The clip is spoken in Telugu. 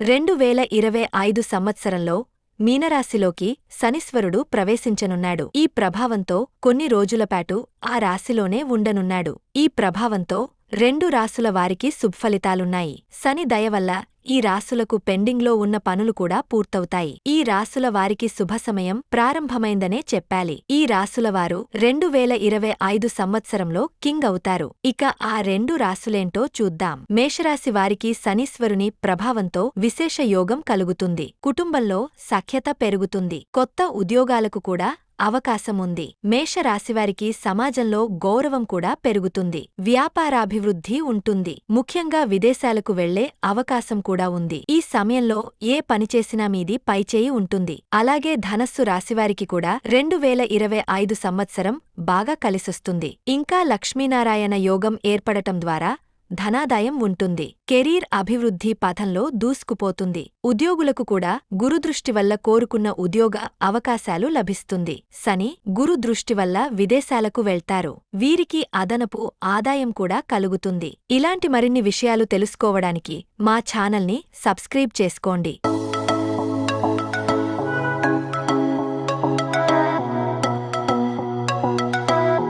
రెండు వేల ఇరవై ఐదు సంవత్సరంలో మీనరాశిలోకి శనిశ్వరుడు ప్రవేశించనున్నాడు. ఈ ప్రభావంతో కొన్ని రోజులపాటు ఆ రాశిలోనే ఉండనున్నాడు. ఈ ప్రభావంతో రెండు రాసుల వారికి శుభఫలితాలున్నాయి. శని దయవల్ల ఈ రాసులకు పెండింగ్లో ఉన్న పనులు కూడా పూర్తవుతాయి. ఈ రాసుల వారికి శుభసమయం ప్రారంభమైందనే చెప్పాలి. ఈ రాసుల వారు రెండు వేల ఇరవై ఐదు సంవత్సరంలో కింగ్ అవుతారు. ఇక ఆ రెండు రాసులేంటో చూద్దాం. మేషరాశి వారికి శనీశ్వరుని ప్రభావంతో విశేష యోగం కలుగుతుంది. కుటుంబంలో సఖ్యత పెరుగుతుంది. కొత్త ఉద్యోగాలకు కూడా అవకాశముంది. మేషరాశివారికి సమాజంలో గౌరవం కూడా పెరుగుతుంది. వ్యాపారాభివృద్ధి ఉంటుంది. ముఖ్యంగా విదేశాలకు వెళ్ళే అవకాశం కూడా ఉంది. ఈ సమయంలో ఏ పనిచేసినా మీది పైచేయి ఉంటుంది. అలాగే ధనస్సు రాశివారికి కూడా రెండు వేల ఇరవై ఐదు సంవత్సరం బాగా కలిసొస్తుంది. ఇంకా లక్ష్మీనారాయణ యోగం ఏర్పడటం ద్వారా ధనాదాయం ఉంటుంది. కెరీర్ అభివృద్ధి పథంలో దూసుకుపోతుంది. ఉద్యోగులకు కూడా గురుదృష్టి వల్ల కోరుకున్న ఉద్యోగ అవకాశాలు లభిస్తుంది. శని గురుదృష్టి వల్ల విదేశాలకు వెళ్తారు. వీరికి అదనపు ఆదాయం కూడా కలుగుతుంది. ఇలాంటి మరిన్ని విషయాలు తెలుసుకోవడానికి మా ఛానల్ని సబ్స్క్రైబ్ చేసుకోండి.